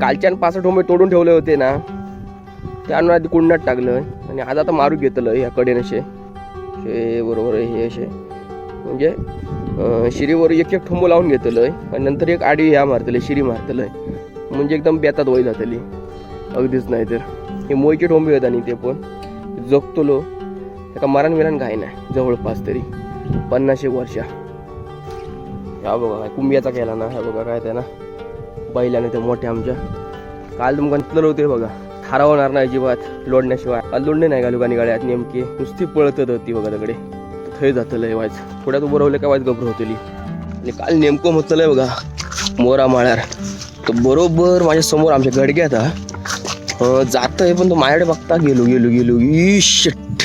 कालच्यान पाच ठोंबे तोडून ठेवले होते ना त्यानं आधी कुंडात टाकलं आणि आज आता मारू घेतलं ह्या कडेन असे. हे बरोबर आहे, हे असे. म्हणजे शिरीवर एक एक ठोंब लावून घेतलं आणि नंतर एक आडी ह्या मारतले शिरी मारतलं. म्हणजे एकदम बेतात वय जातली अगदीच नाही तर. हे मोयचे ठोंबे होत आणि ते पण. जगतलो. एका मरण विरण काय नाही जवळपास तरी. पन्नाशे वर्षा. हा बघा कुंबियाचा केला ना हा बघा काय ते बैलाने ते मोठे आमच्या. काल तुमका निघलं होते बघा. थारावणार नाही अजिबात लोडण्याशिवाय. लोडणे नाही घालू आणि गाड्यात नेमकी नुसती पळतच होती बघा तिकडे थंय जातलंय वाज पुढ्यात उभं राहिलं काय वाज गबर होतली आणि काल नेमकं होतलंय बघा मोरा माळ्यार तर बरोबर माझ्यासमोर आमच्या गडग्यात जात आहे पण तो माझ्याकडे बघता गेलो गेलो गेलो. इशट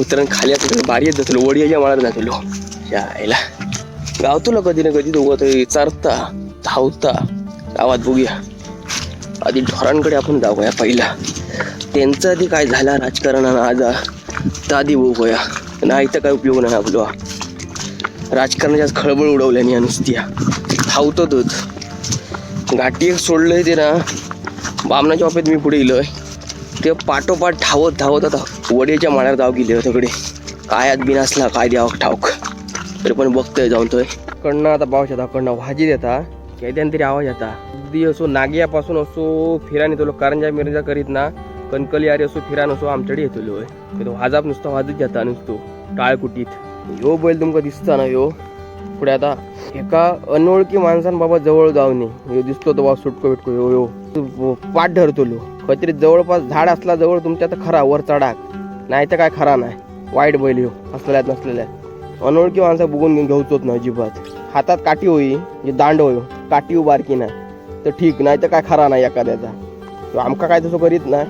उतरण खाली आता बारी येत जातलो वडियाच्या माळात जातलो. यायला गावतो कधी ना कधी तो तरी चरता. धावता गावात बघूया. आधी ढोरांकडे आपण जाऊया पहिला. त्यांचं आधी काय झाला राजकारणानं आज? तर आधी बघूया. नाही तर काय उपयोग नाही आपला. राजकारणाच्या आज खळबळ उडवल्याने या नुसत्या. धावतो तोच घाटी एक सोडलंय ते ना. बामणाच्या बाबतीत मी पुढे गेलोय ते पाठोपाठ धावत धावत आता वडेच्या माळ्यावर धाव गेले तिकडे. काय आत बिन असला काय द्यावं ठाऊक. तरी पण बघतोय जाऊन तोय. कडनं आता पावसात कडनं भाजी देता. त्याच्यान तरी आवाज येता अगदी असो नागियापासून असो फिरान तुला कारंजा मिरंजा करीत ना कणकली आरे असो फिरान असो आमच्याकडे येतलो होय. तो वाजाप नुसता वाजत जाता नुसतो टाळकुटीत. ह्यो बैल तुमका दिसता ना ह्यो पुढे आता एका अनोळखी माणसान बाबा जवळ जाऊ नये दिसतो तो बाबा सुटको बिटको यो यो. तू पाठ लो काहीतरी जवळपास झाड असला जवळ तुमच्या तर खरा वर चढाक. नाही तर काय खरा नाही. वाईट बैल ह्यो असलेल्यात नसलेल्या अनोळखी माणसा बघून घेऊचोच ना अजिबात. हातात काठी होई जे दांड होयो. काठी बारकी ना तर ठीक नाही तर काय खरा नाही एखाद्याचा. तो आमका काय तसं करीत ना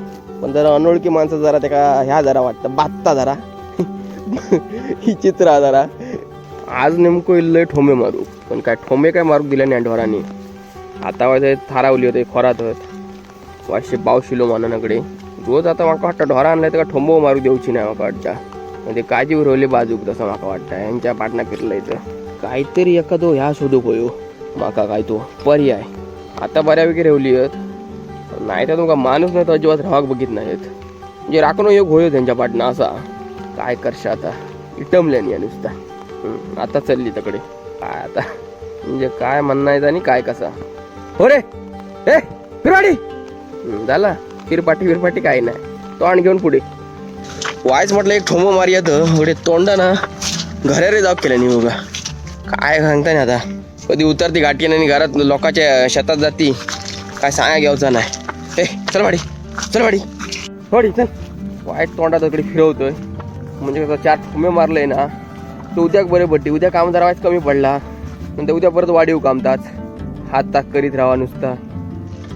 पण जरा अनोळखी माणसं जरा त्या ह्या जरा वाटतं बात्ता जरा. ही चित्र जरा. आज नेमकं लय ठोमे मारू पण काय ठोमे काय मारू दिले नाही ढोरांनी. आता वाजे थारावली होते खोरात होत. वाशे पावशिलो मानानाकडे रोज आता माका वाटतं ढोरा आणलाय तर का ठोंबो मारू देऊची नाही माका वाटच्या म्हणजे काजी उरवली बाजूक तसं माका वाटतं. यांच्या पाटणा फिरलंय तर. काहीतरी एखादो ह्या शोधू होयो. बाका काय तो? पर्याय. आता बऱ्यापैकी रेवली आहेत. नाही तर तुमका माणूस नाही तर अजिबात राहाक बघित नाहीत. म्हणजे राखणं योग होयो त्यांच्या पाटणा असा. काय करशा आता? इटमल्यानी या नुसता. आता चलली तकडे. काय आता? म्हणजे काय म्हणणं आणि काय कसा? हो रे! ए फिरवाडी! झाला. फिरपाटी फिरपाटी काय नाही. तोंड घेऊन पुढे. वायच म्हटलं एक ठोंब मारी येतं. एवढे तोंडा ना घरा रे जाऊ केलं नाही बघा काय सांगता नाही आता? कधी उतरती गाठी आणि घरात लोकांच्या शेतात जाती. काय सांगा घ्यायचा नाही ए चल वाडी. चल वाडी. वाडी चल. वाईट तोंडात तिकडे फिरवतोय. म्हणजे कसं चार ठोंबे मारले ना. तर उद्या बरे पडते. उद्या काम जरा वाईट कमी पडला. नंतर उद्या परत वाढीव कामतात. हात ताक करीत राहा नुसता.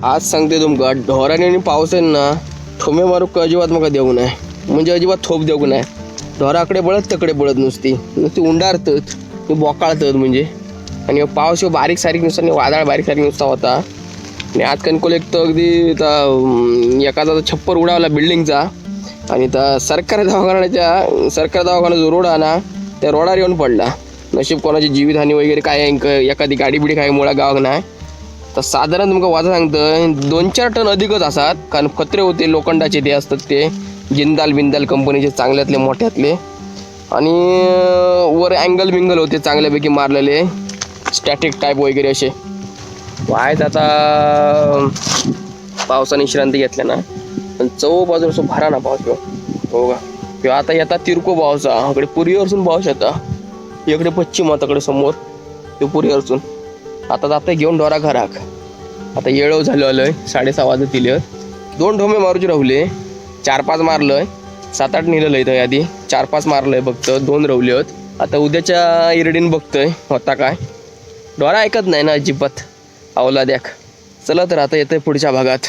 आज सांगते तुमका ढोराने आणि पावसाने ना ठोमे मारू अजिबात मका देऊ नये. म्हणजे अजिबात थोप देऊ नये. ढोराकडे बळत तकडे बळत नुसती. नुसती उंडारतत. ती म्हणजे. आणि पाऊस ह्यो बारीक सारीक नुसता आणि वादळ बारीक सारीक नुसता होता. आणि आज कणकोल एक तर अगदी आता, एखादा तो छप्पर उडावला बिल्डिंगचा. आणि त्या सरकारी दवाखान्याच्या सरकारी दवाखाना जो रोड आहे ना त्या रोडावर येऊन पडला. नशीब कोणाची जीवितहानी वगैरे काय एखादी गाडी बिडी काय मुळा गावाक नाही. तर साधारण तुमका वाचा सांगतं दोन चार टन अधिकच असतात. कारण कचरे होते लोखंडाचे ते असतात ते. जिंदाल बिंदाल कंपनीचे चांगल्यातले मोठ्यातले. आणि वर अँगल बिंगल होते चांगल्यापैकी मारलेले. स्टॅटिक टाईप वगैरे असे. आहेत आता पावसाने विश्रांती घेतल्या ना. पण चव बाजूला असं भरा ना पाऊस हो का? किंवा आता येतात तिरको पावसा. इकडे पुरीवरसून पाऊस येता. इकडे पश्चिम हाताकडे समोर. ते पुरीवरसून. आता जाता घेऊन ढोरा घराक. आता येळव झालं आलंय. साडेसहा वाजत दोन ढोमे मारूचे राहुले. चार पाच मारलंय. सात आठ नेलेलं इथं यादी. चार पाच मारलंय बघतं दोन रवले आहेत आता उद्याच्या इरडीन बघतोय. होता काय? डोळा ऐकत नाही ना अजिबात. आवला द्याक चला तर आता येतं पुढच्या भागात.